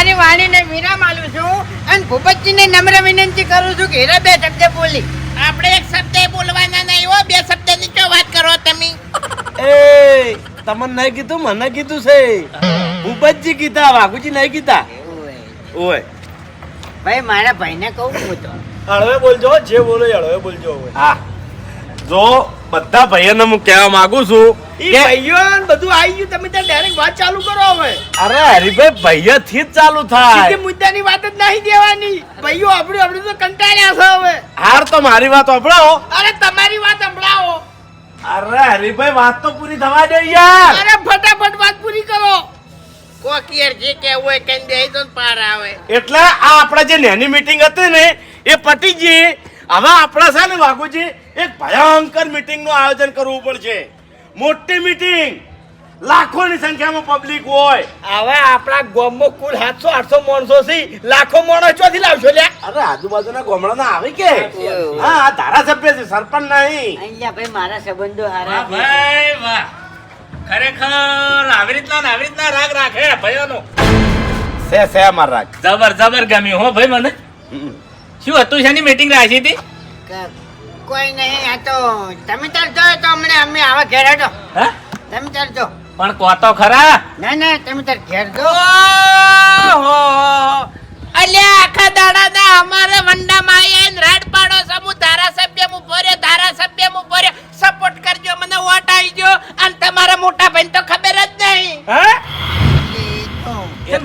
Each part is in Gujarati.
મારી વાણીને વિરામ આલું છું અને ભૂપતજીને નમ્ર વિનંતી કરું છું કે હીરા બે શબ્દ બોલી. આપણે એક શબ્દ બોલવાના નહીં હો બે શબ્દની ચો વાત કરો તમે. એ તમને નહીં કીધું મને કીધું છે. ભૂપતજી કીધા વાઘુજી નહીં કીધા. ઓય. ભાઈ મારા ભાઈને કહું હું તો. હળવે બોલજો જે બોલો હળવે બોલજો હા. જો બધા ભાઈઓને હું કહેવા માંગુ છું કે ભાઈઓ બધું આવી ગયું તમે ત્યાં ડાયરેક્ટ વાત ચાલુ કરો હવે. અરે હરીભાઈ ભાઈઓ થી જ ચાલુ થાય. મુદ્દાની વાત જ નહીં દેવાની. ભાઈઓ આપણે આપણે તો કંટાળ્યા છે હવે. હાર તો મારી વાત સંભળાવો અરે તમારી વાત સંભળાવો અરે હરીભાઈ વાત તો પૂરી થવા દે યાર. અરે ફટાફટ વાત પૂરી કરો. કોકિયર યાર જે કહેવું હોય કઈ દે તો પાર આવે. એટલે આ આપણે જે નેની મીટિંગ હતી ને એ પતી ગઈ. હવે આપણા છે ને વાઘુજી એક ભયંકર મીટિંગનું આયોજન કરવું પડશે. મોટી મીટિંગ લાખોની સંખ્યામાં પબ્લિક હોય. હવે આપણા ગામમાં કુલ સાતસો આઠસો માણસો છે. લાખો માણસ ચોથી લાવશો લ્યા? અરે આજુબાજુના ગામડાના આવે કે? હા આ ધારાસભ્ય છે સરપંચ નહીં. અહીંયા ભાઈ મારા સંબંધો હારા ભાઈ વાહ. ખરેખર આવી રીતના આવી રીતના રાગ રાખે ભાઈઓનો. સે સે માર રાગ. જબર જબર ગમ્યું હો ભાઈ મને. શું હતું શાની મીટિંગ રાખી હતી? કે કોઈ નહીં આ તો તમે ચાલજો જો તો હમણે અમે આવા ઘેર હટો હા? તમે ચાલજો જો. પણ કો તો ખરા? ના ના તમે તાર ઘેર જો. હો અલ્યા આખા દાડાના અમારે વંડામાં આવીને રાડ પાડો સમૂહ ધારાસભ્ય મુ ભર્યો ધારાસભ્ય મુ ભરે સપોર્ટ કરજો મને વોટ આવી ગયો અને તમારા મોટા ભાઈને તો ખબર જ નહીં. હા?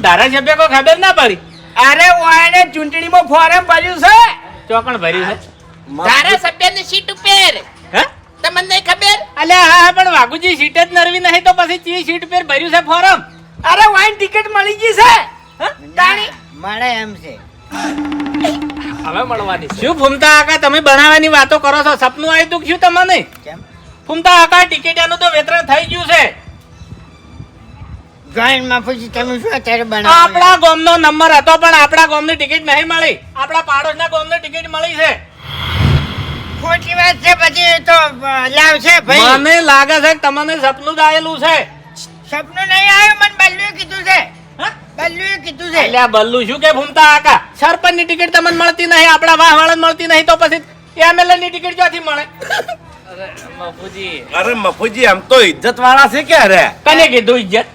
ધારાસભ્ય કોઈ ખબર ના પડી? અરે વાયને ચૂંટણીમાં ફોરમ ભર્યું છે. ચોકણ ભર્યું છે? ધારાસભ્યની સીટ ઉપર. હા? તમને નહીં ખબર? અલ્યા હા પણ વાઘુજી સીટ જ નરવી નહીં તો પછી ચી સીટ પર ભર્યું છે ફોરમ? અરે વાઈન ટિકિટ મળી ગઈ છે. તાણી. મળે એમ છે. હવે મળવાની શું ફૂમતા આકા તમે બનાવવાની વાતો કરો છો? સપનું આવ્યું તું શું તમને? કેમ? ફૂમતા આકા ટિકિટિયાનું તો વેતરણ થઈ ગયું છે. જોઈનમાં પછી તમે શું અત્યારે બનાવો? આપણા ગોમનો નંબર હતો પણ આપણા ગોમની ટિકિટ નહીં મળી. આપણા પાડોશના ગોમની ટિકિટ મળી છે. ખોટી વાત છે પછી તો લાવશે ભાઈ. મને લાગે છે તમને સપનું જ આવેલું છે. સપનું નહીં આવ્યું મને બલ્લુએ કીધું છે. બલ્લુએ કીધું છે. અલ્યા બલ્લુ શું કે ફૂમતા આકા? સરપંચની ટિકિટ તમને મળતી નહીં આપણા વાહ વાળા મળતી નહીં તો પછી એમએલએ ની ટિકિટ ક્યાંથી મળે? અરે મફુજી. આમ તો ઇજ્જત વાળા છે કે અરે? કને કીધું ઇજ્જત?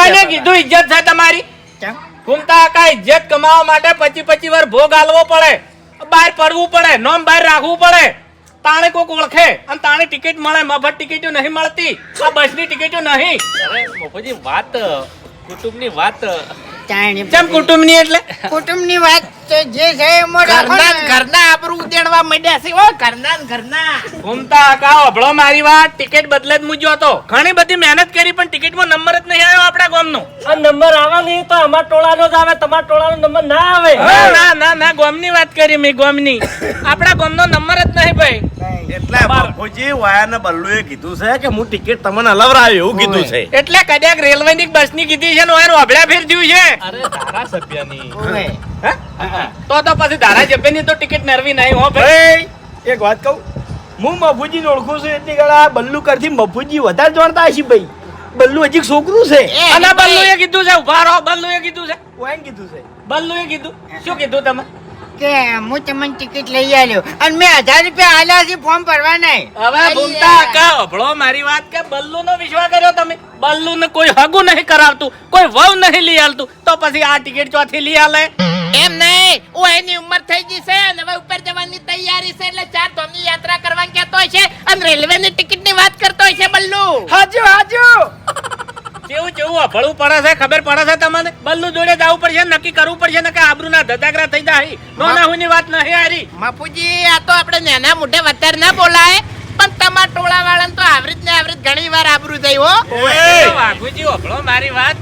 કને કીધું ઇજ્જત છે તમારી? ભૂમતા આકા ઇજ્જત કમાવા માટે પચી પચી વાર ભોગ હાલવો પડે. બહાર પડવું પડે નોમ બહાર રાખવું પડે. તાણે કોક ઓળખે અને તાણે ટિકિટ મળે મફત ટિકિટો નહીં મળતી. આ બસની ટિકિટો નહીં. અરે મફુજી વાત કુટુંબની વાત. ચાણી કેમ કુટુંબની એટલે? કુટુંબની વાત તો જે છે ઘરના ઘરના આબરૂ ઉદેડવા માંડ્યા છે. ઓ ઘરના ઘરના. ઘૂમતા અભળો મારી વાત. ટિકિટ બદલે જ મૂજ્યો હતો. ઘણી બધી મહેનત કરી પણ ટિકિટમાં નંબર જ નહીં આવ્યો આપણા ગામનો. આ નંબર આવે નહીં તો અમારા ટોળાનો જ આવે. તમાર ટોળાનો નંબર ના આવે. ના ના ના ના ગામની વાત કરી મેં ગામની. આપણા ગામનો નંબર જ નહીં ભાઈ. એટલે મફુજી વાયાને બલ્લુએ કીધું છે કે હું ટિકિટ તમને હલવરાવ્યો એવું કીધું છે. એટલે કદાચ રેલવે ની બસની કીધી છે ને ઓયનો અભડા ફેર થયું છે. અરે ધારાસભ્યની. તો તો પછી ધારાસભ્યની તો ટિકિટ નરવી નહીં હો ભાઈ. એક વાત કહું. હું મફુજીને ઓળખું છું એટલી ગળા બલ્લુ કરતી મફુજી વધારે જાણતા હશે ભાઈ. બલ્લુ હજી છોકરું છે. અને બલ્લુ બલ્લુએ કીધું છે ઊભા રહો બલ્લુએ કીધું છે. વાઈન કીધું છે. બલ્લુએ કીધું. શું કીધું તમે? કે હું તમને ટિકિટ લઈ આવ્યો અને મેં હજાર રૂપિયા આલ્યા છે ફોર્મ ભરવા નહીં. હવે ભૂલતા કા અભળો મારી વાત કે બલ્લુ નો વિશ્વાસ કર્યો તમે? બલ્લુ ને કોઈ હગુ નહીં કરાવતું કોઈ વવ નહીં લઈ આલતું. તો પછી આ ટિકિટ ચોથી લઈ આલે. એમ નહીં હું એની ઉંમર થઈ ગઈ છે અને હવે ઉપર જવાની તૈયારી છે એટલે ચાર ધામની યાત્રા કરવા કહેતો હોય છે અને રેલવે ની ટિકિટની વાત કરતો હોય છે બલ્લુ. હાજુ હાજુ. કેવું કેવું અફળું પડે છે ખબર પડે છે તમને? બલ્લુ જોડે જવું પડશે નક્કી કરવું પડશે ને કે આબરૂ ના ધદાગરા થઈ જાય. હું ની વાત નહીં હારી. બાપુજી આ તો આપણે નેના મોઢે વધારે ના બોલાય. પણ તમારા ટોળા વાળા તો આવરીત ને આવરીત ઘણી વાર આબરૂ થઈ હો. વાઘુજી અફળો મારી વાત.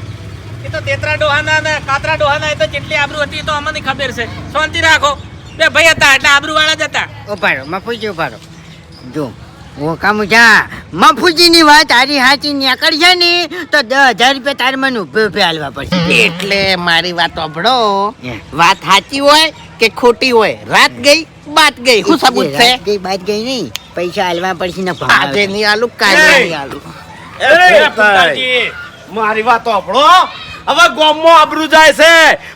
એ તો તેતરા ડોહાના ને કાતરા ડોહાના એ તો જેટલી આબરૂ હતી તો અમને ખબર છે. શાંતિ રાખો. બે ભાઈ હતા એટલે આબરૂ વાળા જ હતા. ઉભારો માપુજી ઉભારો જો હું કામ જા. મફુજીની વાત હારી હાચી નીકળશે ને તો દસ હજાર રૂપિયા તારે મને ઉભે ઉભે હાલવા પડશે. એટલે મારી વાત સાંભળો. વાત સાચી હોય કે ખોટી હોય? રાત ગઈ બાત ગઈ. શું સબૂત છે? ગઈ બાદ ગઈ નહીં. પૈસા હાલવા પડશે ને આજે નહીં આલુ કાલે નહીં આલુ મારી વાત સાંભળો. હવે ગોમો આબરૂ જાય છે.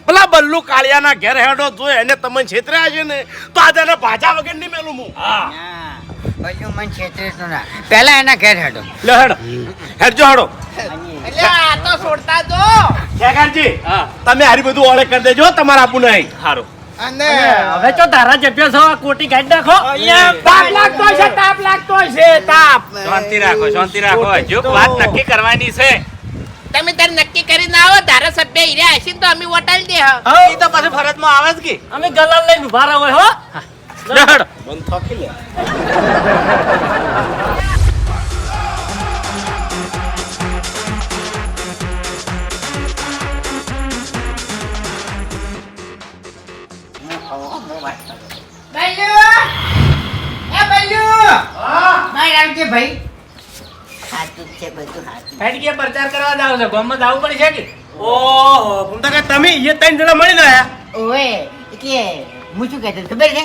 પેલા બલ્લુ કાળિયાના ઘેર હેડો જોઈ એને તમે છેતર્યા છે ને તો આજે ભાજા વગર નહીં મેલું હું. મન ના. પહેલા એના ઘેર હેડો. લે હેડો. હેડજો હેડો. એટલે આ તો છોડતા જો ખેગારજી તમે હારી બધું ઓળે કરી દેજો તમારા આપું નહીં. હારો. અને હવે તો તારા જપ્યો છો આ કોટી કાઢી નાખો. તાપ લાગતો છે તાપ લાગતો છે તાપ. શાંતિ રાખો શાંતિ રાખો. જો વાત નક્કી કરવાની છે. તમે તાર નક્કી કરીને આવો ધારાસભ્ય હીરા હશે ને તો અમે વટાલ દે હ. એ તો પાછું ફરજમાં આવે જ કે. અમે ગલાલ લઈને ઊભા રહો હો. લે બંધ થાકી આવજે ભાઈ સાચું છે બધું હેડ કે પ્રચાર કરવા જાવ છો. ગામમાં પડે પડશે કે? ઓહો ભૂમતા કાકા તમે એ ત્રણ જણા મળી ગયા ઓએ કે હું શું કહેતો? ખબર છે?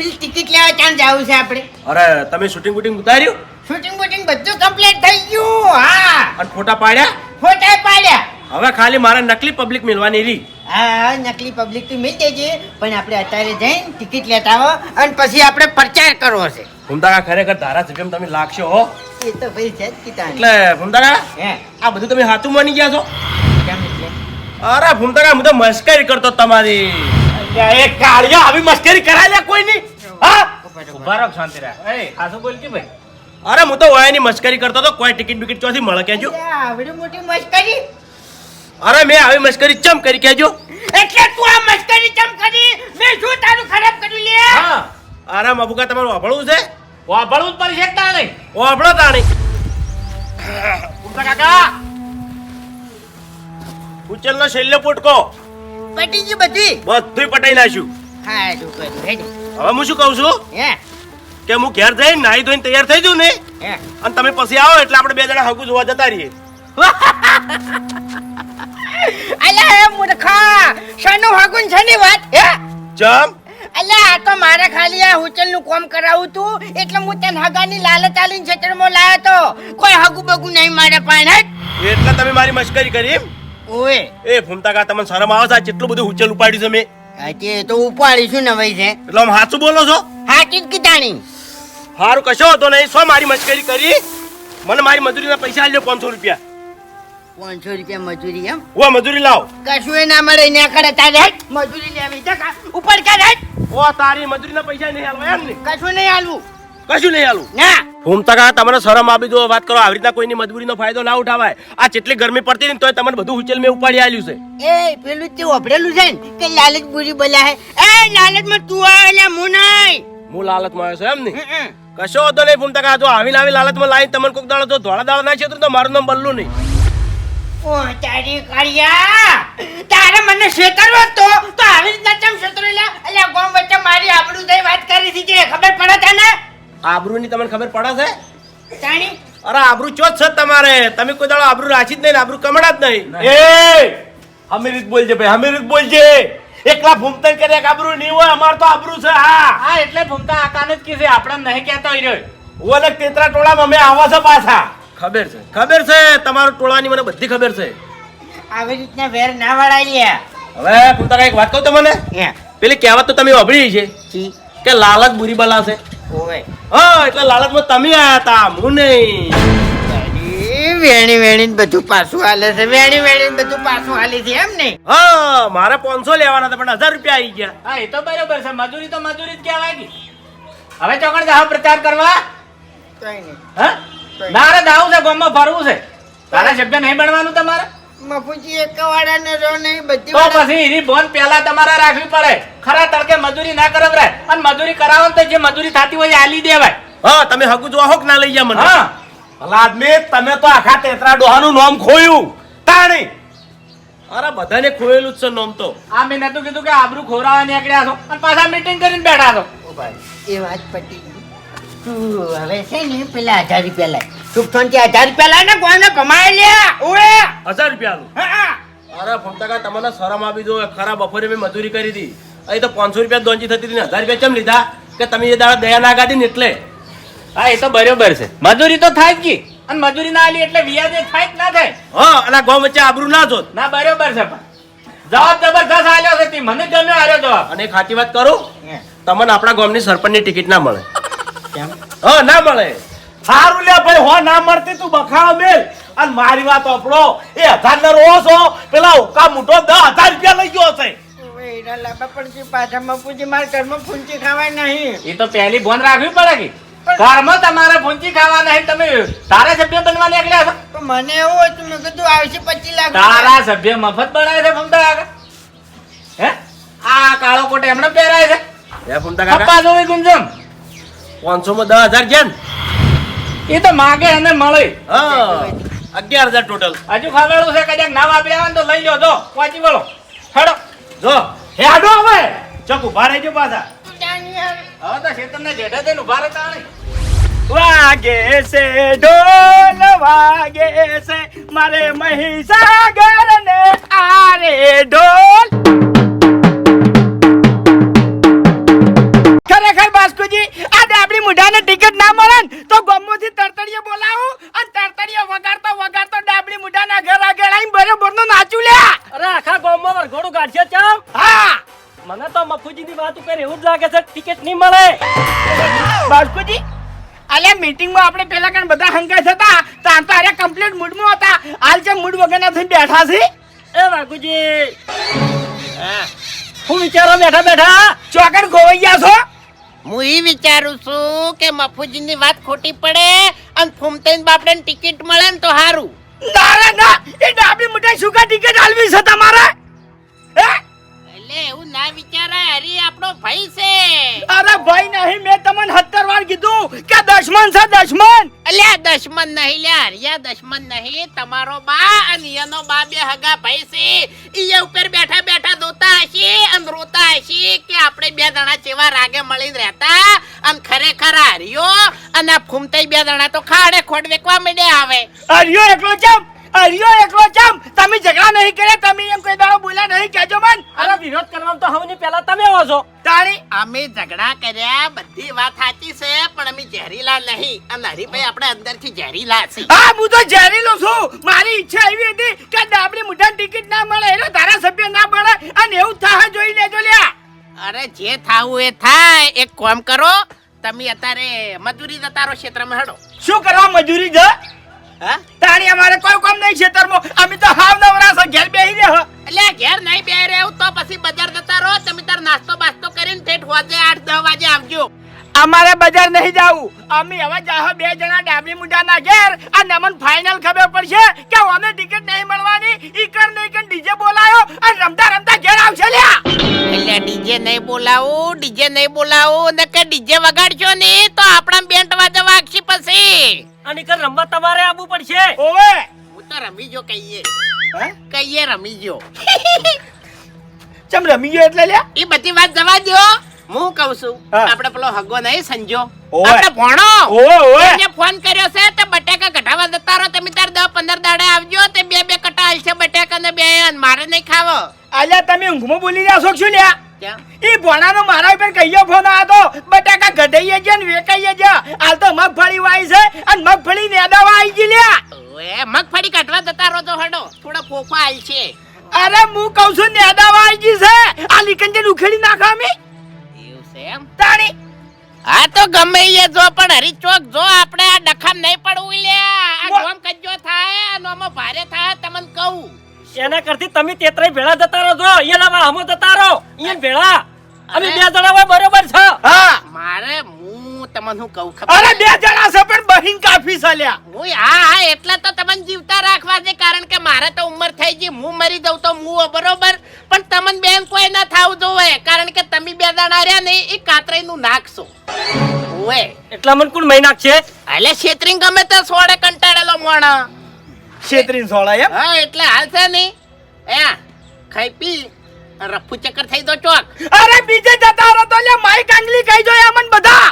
પેલી ટિકિટ લેવા ક્યાં જવું છે આપણે? અરે તમે શૂટિંગ બુટિંગ ઉતાર્યું? શૂટિંગ બુટિંગ બધું કમ્પ્લીટ થઈ ગયું હા. અને ફોટા પાડ્યા? ફોટા પાડ્યા. હવે ખાલી મારે નકલી પબ્લિક મિલવાની રહી. હા નકલી પબ્લિક તો મિલ દેજે પણ આપણે અત્યારે જઈને ટિકિટ લેતા આવો અને પછી આપણે પ્રચાર કરવો છે. ભૂમતા ખરેખર ખરેખર ધારાસભ્ય તમે લાગશો હો? એ તો ભાઈ છે કીધા એટલે ભૂમતા હે. આ બધું તમે હાથું માની ગયા છો? અરે ભૂમતા કાકા હું તો મસ્કરી કરતો તમારી. એ કાળિયા આવી મસ્કરી કરાય લે કોઈ નહીં હા? ઊભા રહો શાંતિ રાખો. એ ખાસો બોલ કે ભાઈ? અરે હું તો વયાની મસ્કરી કરતો તો કોઈ ટિકિટ બિકિટ ચોથી મળે કેજો આવડી મોટી મસ્કરી. અરે મેં આવી મસ્કરી ચમ કરી કેજો એટલે તું આ મસ્કરી ચમ કરી? મેં શું તારું ખરાબ કર્યું લે? હા. અરે મબુકા તમારું વાપરવું છે? વાપરવું જ પડશે તાણે. વાપળો તાણી. કાકા. ઉચલનો છેલ્લો પોટકો. પટી ગયું બધી બધું પટાઈ નાખ્યું. હા કર્યું હેડ હવે હું શું કહું છું? હે? કે હું ઘેર જઈને નાહી ધોઈને તૈયાર થઈ જઉં ને હે? અને તમે પછી આવો એટલે આપણે બે જણા હગું જોવા જતા રહીએ. અલ્યા હે મૂર્ખા! શાનું છે ની વાત હે? જમ અલ્યા આ તો મારે ખાલી આ હોટલનું કામ કરાવું તું એટલે હું તને હગાની લાલચ આલીને છેતરમાં લાયો તો. કોઈ હગુ બગુ નહીં મારે પાણે એટલે તમે મારી મશ્કરી કરી એમ? ઓએ. એ ફૂમતા કા તમને શરમ આવે છે? કેટલું બધું ઉચલ ઉપાડ્યું છે મેં. આજે તો ઉપાડીશું ને ભાઈ છે. એટલે આમ હાચું બોલો છો? હાચી જ કીધાણી. હારું કશો હતો નહીં. શું મારી મશ્કરી કરી? મને મારી મજૂરીના પૈસા આલ્યો પાંચસો રૂપિયા. પાંચસો રૂપિયા મજૂરી એમ? ઓ મજૂરી લાવ. કશું એ ના મળે ને કરે તારે મજૂરી લેવી ઉપર કરે ઓ તારી મજૂરીના પૈસા નહીં હાલવા એમ ને? કશું નહીં હાલવું કશું નહીં હાલું. ના. ફૂમતા કા તમને શરમ આપી દો વાત કરો આવી રીતના કોઈની મજબૂરીનો ફાયદો ના ઉઠાવાય. આ જેટલી ગરમી પડતી ને તોય તમને બધું ઉચલ મેં ઉપાડી આલ્યું છે. એ પેલું તે ઓભરેલું છે ને કે લાલચ બુરી બોલ્યા હે. એ લાલચમાં તું આવે હું નહીં. હું લાલચમાં આવ્યો છું એમ ને. કશો હતો નહીં ફૂમતા કા જો આવીને આવી લાલચમાં લાવીને તમને કોક દાડો તો ધોળા દાડા ના છે તો મારું નામ બલ્લુ નહીં. ઓ તારી કાળિયા. તારે મને શેતરવો તો. તો આવી રીતના ચમ શેતરેલા એટલે ગોમ વચ્ચે મારી આબરૂ થઈ વાત કરી હતી જે ખબર પડે તને? આબરૂની તમને ખબર પડે છે? તાણી. અરે આબરૂ ચો છે તમારે? તમે કોઈ દાડો આબરૂ રાખી જ નહીં આબરૂ કમડા જ નહીં. એ! હમીરીત બોલજે ભાઈ હમીરીત બોલજે. એકલા ભૂમતન કરે એક આબરૂ નહીં હોય અમાર તો આબરૂ છે હા. હા એટલે ભૂમતા આકાને જ કીધે આપણે નહીં કહેતો હોય રહ્યો ઓલે તેતરા ટોળામાં અમે આવા છે પાછા. ખબર છે ખબર છે તમારું ટોળાની મને બધી ખબર છે. આવી રીતના વેર ના વળાઈ લે. હવે ભૂમતા એક વાત કહું તમને? હે. પેલી કહેવત તો તમે વાપરી છે કે લાલચ બુરી બલા છે. ઓવે હા એટલે લાલચમાં તમે આયા હતા હું નહીં. વેણી વેણી બધું પાછું હાલે છે વેણી વેણી બધું પાછું હાલે છે એમ નહીં? હા મારે પાંચસો લેવાના હતા પણ હજાર રૂપિયા આવી ગયા. હા એ તો બરોબર છે મજૂરી તો મજૂરી જ કહેવાય કે. હવે ચોકણ દાવ પ્રચાર કરવા. કઈ નહીં. હા? ના રે જાવું છે ગામમાં ફરવું છે. તારા સભ્ય નહીં બનવાનું તમારે? મફુજી એક વાળા ને રો નહીં બધી તો પછી એની બોન પહેલા તમારે રાખવી પડે. ખરા તડકે મજૂરી ના કરાવરાય અને મજૂરી કરાવો તો જે મજૂરી થતી હોય એ આલી દેવાય. હા તમે હગુ જોવા હોક ના લઈ જા મને? હા. ભલા આદમી તમે તો આખા તેતરા ડોહાનું નામ ખોયું. તાણી. અરે બધાને ખોયેલું જ છે નામ તો. આ મેં નતું કીધું કે આબરૂ ખોરાવા નીકળ્યા છો અને પાછા મીટિંગ કરીને બેઠા છો. એ વાત પતી ગઈ. તું હવે છે ને પેલા હજાર રૂપિયા લાય. સુખ શાંતિ હજાર રૂપિયા લાય ને કોઈને કમાય લે ઓએ હજાર રૂપિયા હા, અરે ફમતા તમને શરમ આપી દો ખરા બપોરે મેં મજૂરી કરી હતી. અહીં તો પાંચસો રૂપિયા દોંજી થતી હતી ને હજાર રૂપિયા કેમ લીધા કે તમે એ દાડા દયા ના ગાધી ને એટલે? હા એ તો બરોબર છે. મજૂરી તો થાય જ કી. અને મજૂરી ના આલી એટલે વ્યાજે થાય જ ના થાય. હા અને આ વચ્ચે આબરૂ ના જોત. ના બરોબર છે પણ. જવાબ જબરદસ્ત આલ્યો છે મને ગમ્યો આલ્યો જવાબ. અને ખાતી વાત કરું? તમને આપણા ગામની સરપંચની ટિકિટ ના મળે. હા ના મળે. સારું લે ભાઈ હો ના મળતી તું બખાડો મેલ અને મારી વાત આપણો એ હજાર ને રો છો પેલા ઉકા મોટો દસ હજાર રૂપિયા લઈ ગયો હશે એના લાંબા પડશે પાછા મફુજી મારા ઘરમાં ફૂંચી ખાવાય નહીં. એ તો પહેલી ભોન રાખવી પડે કે. ઘરમાં તમારે ફૂંચી ખાવા નહીં તમે તારા સભ્ય બનવા નીકળ્યા છો? તો મને એવું હતું મેં કીધું આવશે પચીસ લાખ તારા સભ્ય મફત બનાવે છે ફમતા કાકા? હે? આ કાળો કોટ એમણે પહેરાય છે? કાકા? પપ્પા ગુંજમ. પાંચસો માં દસ હજાર ગયા ને? એ તો માગે અને મળે. હા અગિયાર હજાર ટોટલ હજુ ખાવાડું છે કદાચ ના વાપર્યા આવે ને તો લઈ લો જો પહોંચી વળો. હેડો. જો. હે આડો હવે. ચક ઊભા રહેજો પાછા. હવે તો જેઠા થઈને ઊભા રહેતા નહીં. વાગે છે ઢોલ વાગે છે મારે મહીસાગર ને આરે ઢોલ બેઠા છે? એ વાઘુજી હું. વિચારો બેઠા બેઠા. ચોકડ ખોવાઈ ગયા છો? હું એ વિચારું છું કે મફુજીની વાત ખોટી પડે અને ફૂમતેન બાપડે ટિકિટ મળે ને તો સારું ના ના એ ડાબી મુઠાઈ સુકા ટિકિટ આલવી છે તમારે? હે? એટલે એવું ના વિચારાય. હરી આપણો ભાઈ છે. અરે ભાઈ નહીં મેં તમને સત્તર વાર કીધું કે દશમન છે દશમન. અલ્યા દશમન નહીં લે હરિયા દશમન નહીં. તમારો બા અને એનો બા બે હગા ભાઈ છે. ઈ ઉપર બેઠા બેઠા દોતા હશે અને રોતા હશે કે આપણે બે જણા જેવા રાગે મળીને રહેતા અને ખરેખર હરિયો અને ફૂમતાઈ બે જણા તો ખાડે ખોડ વેકવા માંડ્યા આવે. હરિયો એકલો ચમ? અરિયો એકલો કેમ તમે ઝઘડા નહીં કર્યા તમે એમ કોઈ દાડો બોલ્યા નહીં કહેજો મન. અરે વિરોધ કરવા તો હવની પહેલા તમે આવો છો. તાણી અમે ઝઘડા કર્યા બધી વાત સાચી છે પણ અમે ઝેરીલા નહીં. અને હરીભાઈ આપણે અંદરથી ઝેરીલા છે. હા હું તો ઝેરીલો છું. મારી ઈચ્છા એવી હતી કે ડાબડી મુઠાની ટિકિટ ના મળે એનો ધારાસભ્ય ના મળે અને એવું થાય જોઈ લેજો લ્યા. અરે જે થાવું એ થાય. એક કામ કરો તમે અત્યારે મજૂરી જતારો ક્ષેત્રમાં હડો. શું કરવા મજૂરી હા તાણી અમારે કોઈ કામ નહીં ખેતરમાં. અમે તો હાવ નવરા છે ઘેર બેહી રહે એટલે ઘેર નહીં બેહી રહેવું તો પછી બજાર જતા રહો. તમે તાર નાસ્તો બાસ્તો કરીને ઠેઠ વાજે આઠ દસ વાગે આવજો. અમારે બજાર નહીં જાવું. અમે હવે જાહો બે જણા ડાબડી મુઢાના ઘેર. અને અમને ફાઇનલ ખબર પડશે કે અમને ટિકિટ નહીં મળવાની. ઈ કર નહીં કર ડીજે બોલાયો અને રમતા રમતા ઘેર આવશે લ્યા. એટલે ડીજે નહીં બોલાવું ડીજે નહીં બોલાવું. ને કે ડીજે વગાડશો ને તો આપણા બેન્ડ વાજે વાગશે પછી. અને કર રમવા તમારે આવવું પડશે. ઓવે! હું તો રમી જો કહીએ. હે? કહીએ રમી જો ચમ રમી ગયો એટલે લ્યા? એ બધી વાત જવા દો હું કહું છું. આપણે પેલો હગો નહીં સંજો. આપણે ભણો. ઓવે ઓવે. એમને ફોન કર્યો છે તે બટેકા કઢાવા જતા રહો. તમે તાર દસ પંદર દાડે આવજો તે બે બે કટા આલશે બટાકા ને બે અને મારે નહીં ખાવો. આલ્યા તમે ઊંઘમાં બોલી રહ્યા છો શું લ્યા? ઈ ભોણાનો મારા ઉપર કહીયો ફોન આવ્યો તો? બટાકા કઢાઈએ છે ને વેકાઈએ છે હાલ તો મગફળી વાય છે અને મગફળી નેદાવા આવી ગઈ લ્યા. ઓએ મગફળી કાઢવા જતા રહો તો હડો. થોડા આલ છે. અરે હું કહું છું નેદાવા આવી ગઈ છે. આ લીકંજન ઉખેડી નાખા મે એવું છે એમ? તાણી. આ તો ગમે એ જો પણ હરીચોક જો આપણે આ ડખામ નહીં પડવું લ્યા. આ ગોમ કજ્જો થાય આનો ભારે થાય તમને કહું. એના કરતી તમે તેતરાય ભેળા જતા રહો છો અહીંયા લાવા હમો જતા રહો. અહીંયા ભેળા. અમે બે જણા હોય બરોબર છે. હા. મારે હું તમને હું કહું ખબર અરે બે જણા છે પણ બહીન કાફી ચાલ્યા હું હા હા એટલે તો તમને જીવતા રાખવા છે કારણ કે મારે તો ઉંમર થઈ ગઈ હું મરી જાઉં તો હું બરોબર? પણ તમને બેન કોઈ ના થાવ જોવે કારણ કે તમે બે જણા રહ્યા ને એ કાતરાઈ નું નાખશો ઓએ એટલા મને કોણ મહી છે. એટલે છેતરીને ગમે તે સોડે કંટાળેલો મોણા. છેતરીન સોળા એમ? હા એટલે હાલ છે ને. એ ખાઈ પી. રફુ ચક્કર થઈ દો ચોક. અરે બીજે જતા રહો તો લે માઈ કાંગલી કહી જો અમન બધા.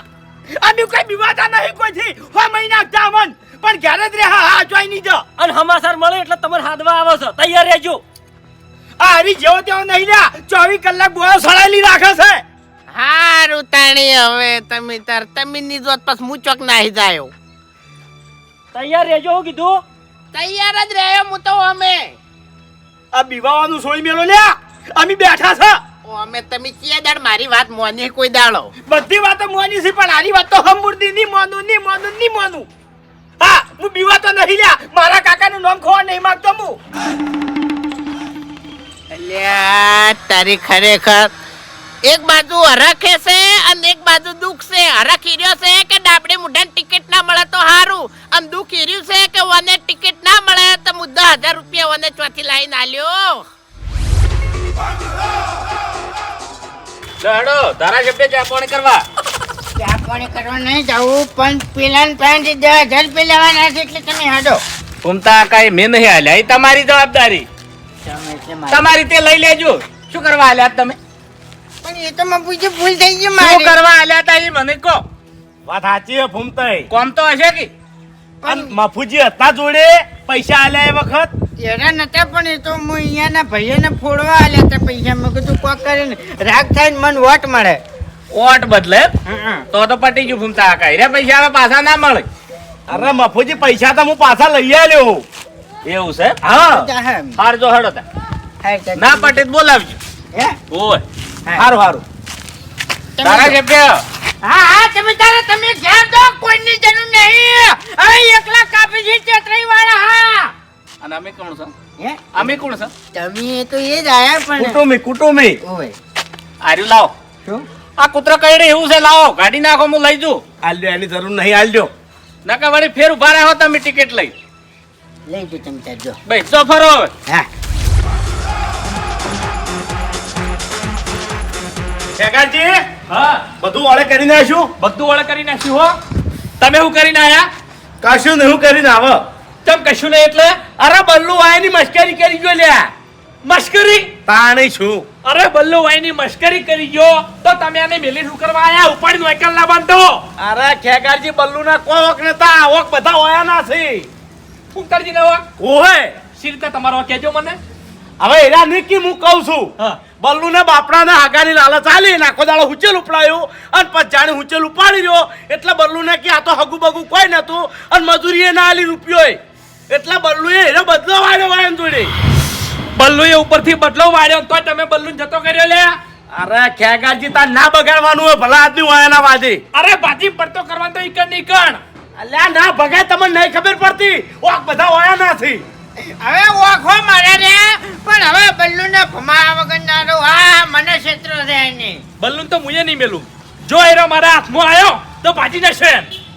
અમે કોઈ વિવાદા નહીં કોઈથી. હો મહિના જામન પણ ઘરે જ રહે હા હા જોઈ નહીં જો. અને હમાસર મળે એટલે તમારે હાથમાં આવો છો. તૈયાર રહેજો. આ હરી જેવો તેવો નહીં લ્યા. ચોવીસ કલાક બોયો સળાયેલી રાખે છે. હારું તાણી હવે તમે તાર તમે ની જોત પછી હું ચોક નાહી જાયો. તૈયાર રહેજો હું કીધું. તૈયાર જ રહ્યો હું તો અમે. આ બીવાવાનું સોળી મેલો લ્યા અમે બેઠા છે. અમે તમે કે દાડ મારી વાત મોની કોઈ દાડો? બધી વાતો મોની છે પણ આની વાત તો હમુરદી ની મોનું ની મોનું ની મોનું. હા હું બીવા તો નહીં લ્યા. મારા કાકાનું નામ ખોવા નહીં માંગતો હું. અલ્યા તારી ખરેખર એક બાજુ હરખે છે અને એક બાજુ દુઃખ છે. હરખ હીર્યો છે કે ડાબડી મુઢાન ટિકિટ ના મળે તો સારું અને દુઃખ હીર્યું છે કે ટિકિટ ના મળે તો મુદ્દા હજાર રૂપિયા વને ચોથી લાઈન આલ્યો. લડો ધારાસભ્ય ચા પાણી કરવા. ચા પાણી કરવા નહીં જવું પણ પેલા પેન્ટ દસ હજાર રૂપિયા લેવાના છે એટલે તમે હાડો. ઘૂમતા કઈ મેં નહીં હાલ્યા એ તમારી જવાબદારી. મારી- તમારી તે લઈ લેજો. શું કરવા હાલ્યા તમે? પણ એ તો મફુજી ભૂલ થઈ ગઈ શું કરવા હાલ્યા તા એ મને કહો. વાત સાચી હે ફૂમતા કોમ તો હશે કે? મફુજી હતા જોડે પૈસા આલ્યા એ વખત? એરા નતા પણ એ તો હું અહીંયાના ભાઈઓને ફોડવા આલ્યા હતા પૈસા. મેં કીધું કોક કરીને રાગ થાય ને મને વોટ મળે. વોટ બદલે? તો તો પટી ગયું ફૂમતા કાંઈ રે પૈસા હવે પાછા ના મળે. અરે મફુજી પૈસા તો હું પાછા લઈ આલ્યો એવું છે? હા. હાર જો હડો તા. ના પટે તો બોલાવજો. હે? ઓય હારું સારું સારું ધારાસભ્ય હા હા તમે તારા તમે ઘેર દો કોઈની નહીં. હવે એકલા કાપી છે ચેતરાઈ વાળા હા. અને અમે કોણ છો? હે? અમે કોણ છો? તમે તો એ જ આયા પણ કુટુંબી કુટુંબી. ઓય. આર્યું લાવો. શું? આ કૂતરો કઈ એવું છે લાવો. ગાડી નાખો હું લઈ જઉં. આલ્યો એની જરૂર નહીં આલ્યો. નકા વળી ફેર ઊભા રહો તમે ટિકિટ લઈ. લઈ જો તમે તાર જો. ભાઈ તો ફરો હા. શેખાજી હા. બધું ઓળે કરી નાખ્યું? બધું ઓળે કરી નાખ્યું હો. તમે શું કરીને આયા? કશું નહીં કરીને આવો. તમ કશું નહીં એટલે? અરે બલ્લુ વાયની મશ્કરી કરી ગયો લ્યા. મશ્કરી? તાણે છું. અરે બલ્લુ ભાઈની મશ્કરી કરી ગયો. તો તમે આને મેલી શું કરવા આયા? ઉપાડી નોકલ ના બાંધો. અરે ખેગારજી બલ્લુ ના કોઈ વખ નતા વક બધા ઓયા ના છે. ફૂંકરજી ને હવે કોહે સીરતા રીતે તમારો કહેજો મને? હવે એરા નિકી હું કહું છું. હા. બલ્લુ ને બાપડા ને હાગાની લાલચ આલી નાખો દાડો હુચેલ ઉપડાયો અને પછી જાણે હુચેલ ઉપાડી રહ્યો. એટલે બલ્લુ ને કે આ તો હગુ બગુ કોઈ નતું અને મજૂરી એ ના આલી રૂપિયો એટલે બલ્લુ એ એનો બદલો વાળ્યો વાયન જોડે. બલ્લુએ ઉપરથી બદલો વાળ્યો તો તમે બલ્લુ જતો કર્યો લે. અરે ખેગાજી તાર ના બગાડવાનું હોય ભલા આદમી વાયાના વાદે. અરે બાજી પડતો કરવાનો તો ઈકણ નીકણ અલ્યા ના ભગાય તમને નહીં ખબર પડતી. ઓક બધા વાયા ના છે હવે ઓખો મારે રે પણ હવે બલ્લુ ને ભમા વગર ના રહું. હા મને ક્ષેત્ર છે એની બલ્લુ તો મુજે નહીં મેલું. જો એરો મારા હાથમાં આવ્યો તો ભાજી જશે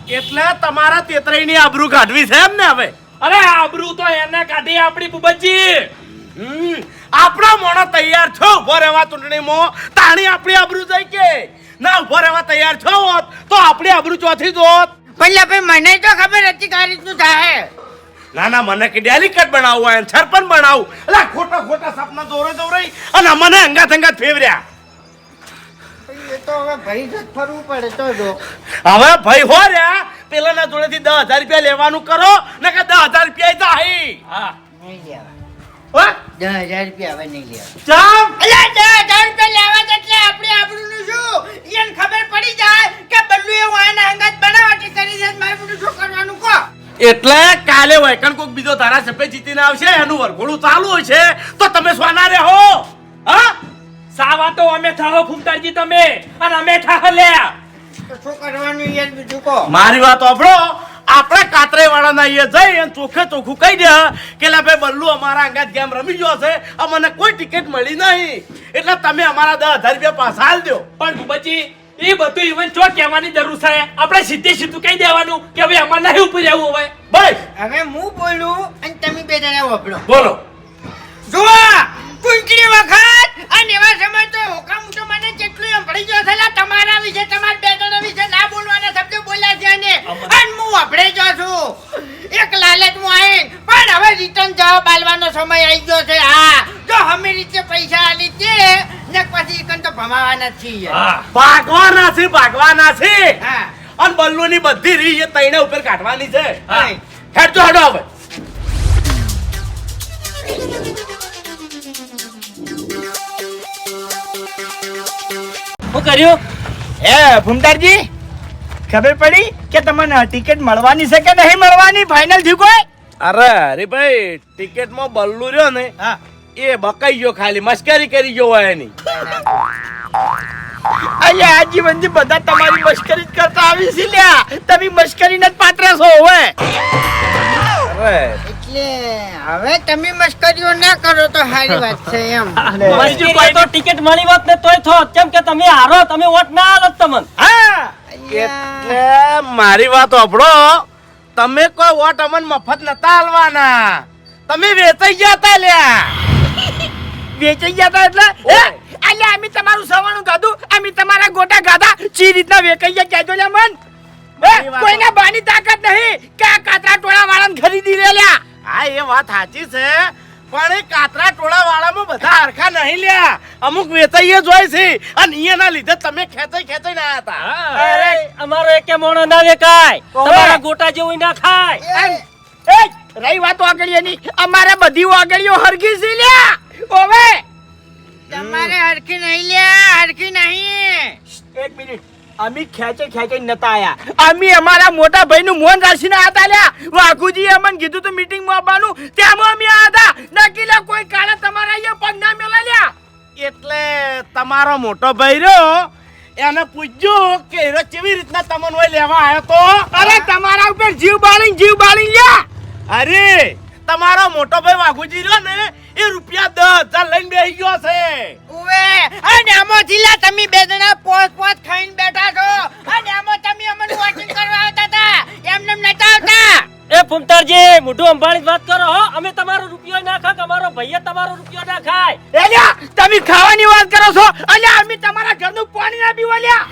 એટલે તમારા તેતરાઈની આબરૂ કાઢવી છે એમ ને હવે? અરે આબરૂ તો એને કાઢી આપણી બુબજી હમ, આપણા મોણો તૈયાર છો ઊભો રહેવા ચૂંટણીમાં. તાણી આપણી આબરૂ જાય કે? ના ઊભો રહેવા તૈયાર છો હોત તો આપણી આબરૂ ચોથી જોત. પણ ભાઈ મને તો ખબર હતી કારી શું રીતનું થાય. ના ના મને કે ડેલિકેટ બનાવવું હોય સરપંચ બનાવું. એટલે ખોટા ખોટા સપના દોરે દોરાઈ અને મને અંગાત અંગાત ફેવર્યા. હવે ભાઈ જ ફરવું પડે તો જો. હવે ભાઈ હો રહ્યા પેલાના જોડેથી દસ હજાર રૂપિયા લેવાનું કરો ને કે દસ હજાર રૂપિયા જાહી. હા. નહીં લેવા. દસ હજાર રૂપિયા હવે નહીં લેવા. ચમ અલ્યા દસ હજાર રૂપિયા લેવા જ એટલે આપણે આબરૂનું શું? એને ખબર પડી જાય કે બલ્લુ એ વાયના અંગાત બનાવટી કરી છે મારે બધું શું કરવાનું કહો? એટલે કાલે વૈકણ કોક બીજો ધારાસભ્ય જીતીને આવશે એનું વરઘોડું ચાલુ હોય છે. તો તમે સોના રે હો? હા સાવા તો અમે થાહો ફૂમતાજી તમે. અને અમે ઠાહ લ્યા તો શું કરવાનું એ બીજું કહો? મારી વાત સાંભળો. આપણે કાતરે વાળાના અહીંયા જઈ અને ચોખે ચોખ્ખું કહી દે. કે લા ભાઈ બલ્લુ અમારા અંગાત ગેમ રમી ગયો છે. અમને કોઈ ટિકિટ મળી નહીં. એટલે તમે અમારા દસ હજાર રૂપિયા પાછા હાલ દો. પણ બુબજી એ બધું ઇવન ચો કહેવાની જરૂર છે આપણે સીધે સીધું કહી દેવાનું કે હવે અમારે નહીં ઉપર રહેવું હવે બસ. હવે હું બોલું અને તમે બે જણા વાપરો. બોલો. જુઓ ચૂંટણી વખત અને એવા સમય તો હોકામ તો મને કેટલું એમ પડી ગયો છે તમારા વિશે તમારા બે જણા વિશે ના બોલવાના શબ્દ બોલ્યા છે ને અને હું વાપરે જો છું. એક લાલચ હું આવીને પણ હવે રિટર્ન જવાબ આલવાનો સમય આવી ગયો છે. હા જો અમે રીતે પૈસા આલી તે ને પછી કન તો ભમાવાના છીએ. હા. ભાગવાના છે ભાગવાના છે. હા. અને બલ્લુની બધી રીત એ તઈને ઉપર કાઢવાની છે. હેડ તો હેડો હવે. શું કર્યું? એ ભૂમતારજી ખબર પડી કે તમને ટિકિટ મળવાની છે કે નહીં મળવાની? ફાઇનલ થયું કોઈ? અરે હરીભાઈ ટિકિટમાં બલ્લુ રહ્યો ને હા. એ બકાઈ ગયો ખાલી મસ્કરી કરી ગયો હોય એની. અહીંયા આજીવનથી બધા તમારી મશ્કરી જ કરતા આવી છે લ્યા. તમે મશ્કરીના જ પાત્ર છો હવે એટલે હવે તમે મશ્કરીઓ ના કરો તો સારી વાત છે એમ. મસ્તી કોઈ તો ટિકિટ મળી વાત ને તોય થો કેમ કે તમે હારો તમે વોટ ના આલો તમને. હા. એટલે મારી વાત સાંભળો. તમે કોઈ વોટ અમન મફત નતા આલવાના. તમે વેચાઈ ગયા તા લ્યા. વેચાઈ ગયા હતા એટલે? અલ્યા અમે તમારું સવાણું ગાધું અમે તમારા ગોટા ગાધા. ચી રીતના વેચાઈ ગયા કહેજો લ્યા મન? કોઈને બાની તાકાત નહીં કે આ કાતરા ટોળા વાળાને ખરીદી લે હા એ વાત સાચી છે પણ એ કાતરા ટોળા વાળામાં બધા હરખા નહીં લ્યા. અમુક વેચાઈએ જોઈ છે અને એના લીધે તમે ખેંચાઈ ખેંચાઈ ના હતા. અરે અમારો એકે મોણો ના વેકાય. તમારા ગોટા જેવું ના ખાય. એ. રહી વાત વાગડીઓની અમારે બધી વાગડીઓ હરગી છે લ્યા. ઓવે! તમારે હરખી નહીં લ્યા હરખી નહીં. એક મિનિટ. અમે ખેંચે ખેંચે નતા આયા. અમે અમારા મોટા ભાઈનું મોહન રાશિને હતા લ્યા વાઘુજી અમને કીધું તું મીટિંગમાં આવવાનું. તેમાં અમે આ હતા. નકી લે કોઈ કાળે તમારા અહીંયા પગ ના મેલા લ્યા એટલે તમારો મોટો ભાઈ રહ્યો એને પૂછજો કે હીરો કેવી રીતના તમને હોય લેવા આવ્યો તો? અરે તમારા ઉપર જીવ બાળી જીવ બાળી લ્યા. અરે તમારો મોટો ભાઈ વાઘુજી રહ્યો ને એ રૂપિયા દસ હજાર લઈને બેસી ગયો છે. ઉવે આ ડામો જિલ્લા તમે બે જણા પોત પોત ખાઈને બેઠા છો. આ ડામો તમે અમને વોટિંગ કરવા આવતા હતા. એમને એમ નતા આવતા. એ ફૂમતારજી મોઢું અંબાણી વાત કરો હો. અમે તમારો રૂપિયો ના ખાક અમારો ભાઈએ તમારો રૂપિયો ના ખાય. એલ્યા તમે ખાવાની વાત કરો છો? અલ્યા અમે તમારા ઘરનું પાણી ના પીવા લ્યા.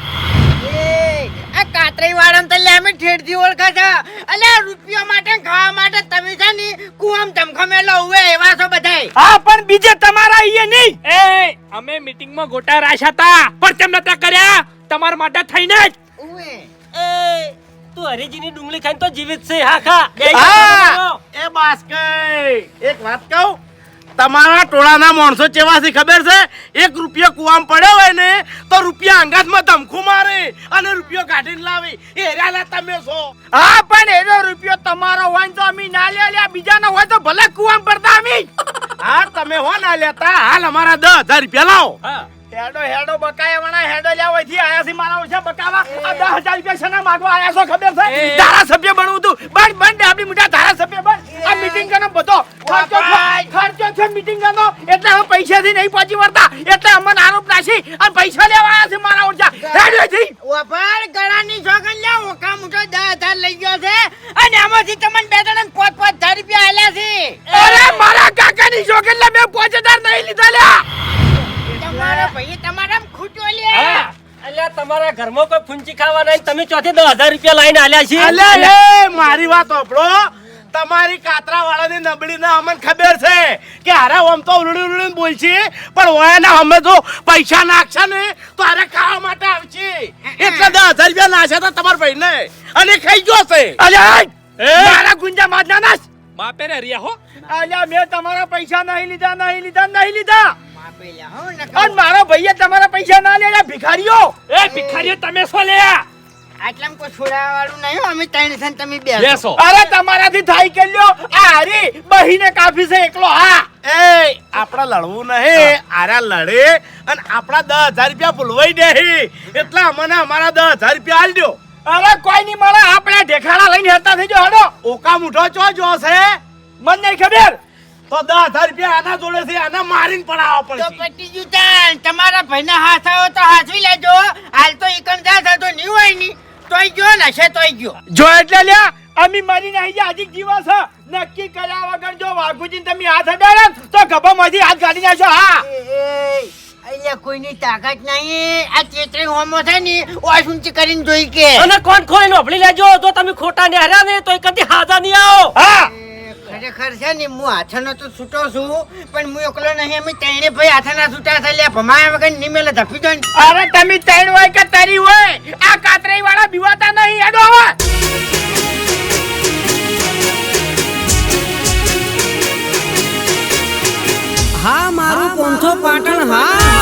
આ કાતરી વાળાને તો લે અમે ઠેરથી ઓળખા છે. અલે રૂપિયા માટે ખાવા માટે તમે છે ને કુવામ ધમખમેલો ઉવે એવા છો બધાય. હા પણ બીજે તમારા અહીંયા નહીં. એ અમે મીટિંગમાં ગોટા રાશા હતા પણ તેમ નતા કર્યા. તમારા માટે થઈને જ. ઉવે. એ તું હરીજીની ડુંગળી ખાઈને તો જીવિત છે હા ખા. એ બાસ્કઈ એક વાત કહું? તમારા ટોળાના માણસો કેવા છે? ખબર છે? એક રૂપિયો કુવામ પડ્યો હોય ને તો રૂપિયા અંગાતમાં ધમખું મારે અને રૂપિયો કાઢીને લાવે. એ હેરાના તમે છો. હા પણ એનો રૂપિયો તમારો હોય તો અમે ના લે લ્યા. બીજાનો હોય તો ભલે કુવામ પડતા અમે. હા તમે હો ના લેતા. હાલ અમારા દસ હજાર રૂપિયા લાવો. હા. હેડો હેડો બકાયા વણા હેડો લ્યા. હોયથી આયા છે મારા ઓછા બકાવા. આ દસ હજાર રૂપિયા શેના માગવા આયા છો ખબર છે? ધારાસભ્ય બનવું તું. બન બન આપણી મોટા ધારાસભ્ય બન. આ મીટિંગ કરનો બધો ખર્ચો બાપાઈ. ખર્ચો છે મીટિંગ કરનો એટલે હવે પૈસાથી નહીં પહોંચી વળતા. એટલે અમને આરોપ નાખી અને પૈસા લેવા આવ્યા છે મારા ઓછા હેડો વફાર ગળાની છોકન લે ઓકા દસ હજાર લઈ ગયો છે. અને આમાંથી તમને બે જણા પાંચ પાંચ હજાર રૂપિયા આલ્યા છે. અરે મારા કાકાની છોકરી લે મેં પાંચ હજાર નહીં લીધા લ્યા. તમારા ભાઈ તમારા ખૂટો લે. અલ્યા તમારા ઘરમાં કોઈ ફૂંચી ખાવા નહીં. તમે ચોથી દસ હજાર રૂપિયા લઈને આલ્યા છે અલે મારી વાત સાંભળો. તમારી કાતરા વાળાની નબળી ના અમને ખબર છે. કે અરે આમ તો ઉલડી ઉલડી બોલ છે પણ ઓય ને અમે જો પૈસા નાખશે ને તો અરે ખાવા માટે આવશે એટલે દસ હજાર રૂપિયા નાખ્યા તો તમારા ભાઈ ને અને ખાઈ ગયો છે. અલ્યા એ. મારા ગુંજા મારના નાશ. બાપે રે રહ્યા હો. અલ્યા મેં તમારા પૈસા નહીં લીધા નહીં લીધા નહીં લીધા. મારા લ્યા હો અને નકર મારો ભાઈએ તમારા પૈસા ના લેલા ભિખારીઓ. એ ભિખારીઓ તમે શું લ્યા? આટલામાં કોઈ છોડાવા વાળું નહીં અમે ત્રણ છે તમે બે બેસો. અરે તમારાથી થાય કે લ્યો? આ હરી બહીને કાફી છે એકલો. હા. એ આપણા લડવું નહીં. આરા લડે અને આપણા દસ હજાર રૂપિયા ભૂલવાઈ દે એટલા અમને અમારા દસ હજાર રૂપિયા આલ દો અરે કોઈ નહીં મળે? આપણે ઢેખાડા લઈને હેતા થઈ જાઓ. હડો. ઓકા મુઠો ચો જો છે? મને નહીં ખબર. તો દસ હજાર રૂપિયા આના જોડે છે આના મારીને પડાવવા તો પડશે. પટી જુતાન તમારા ભાઈને આવ્યો તો હાથવી લેજો. હાલ તો ઈકણ જા તો નહીં હોયની તોય ગયો ને છે તોય ગયો. જો એટલે લે અમી મારી નહીં જા હજી જીવા છે નક્કી કર્યા વગર જો વાઘુજી તમે હાથ અડાડે તો ગભો મજી હાથ કાઢી નાખો હા. અહીંયા કોઈની તાકાત નહીં. આ ચેતરી હોમો થાય ને ઊંચી કરીને જોઈ કે. અને કોણ ખોઈ ઓભળી લેજો. તો તમે ખોટા ને હર્યા ને તોય કદી હાજા નહીં આવો. હા. ખરેખર છે ને હું હાથનો તો છૂટો છું પણ હું એકલો નહીં અમે ત્રણે ભાઈ હાથના છૂટા છે લે ભમાયા વગર નિમેલે ધપી દો અરે તમે ત્રણ હોય કે તરી હોય આ કાતરાઈ વાળા બીવાતા નહીં હેડો હવે. હા મારું પોંથો પાટણ હા.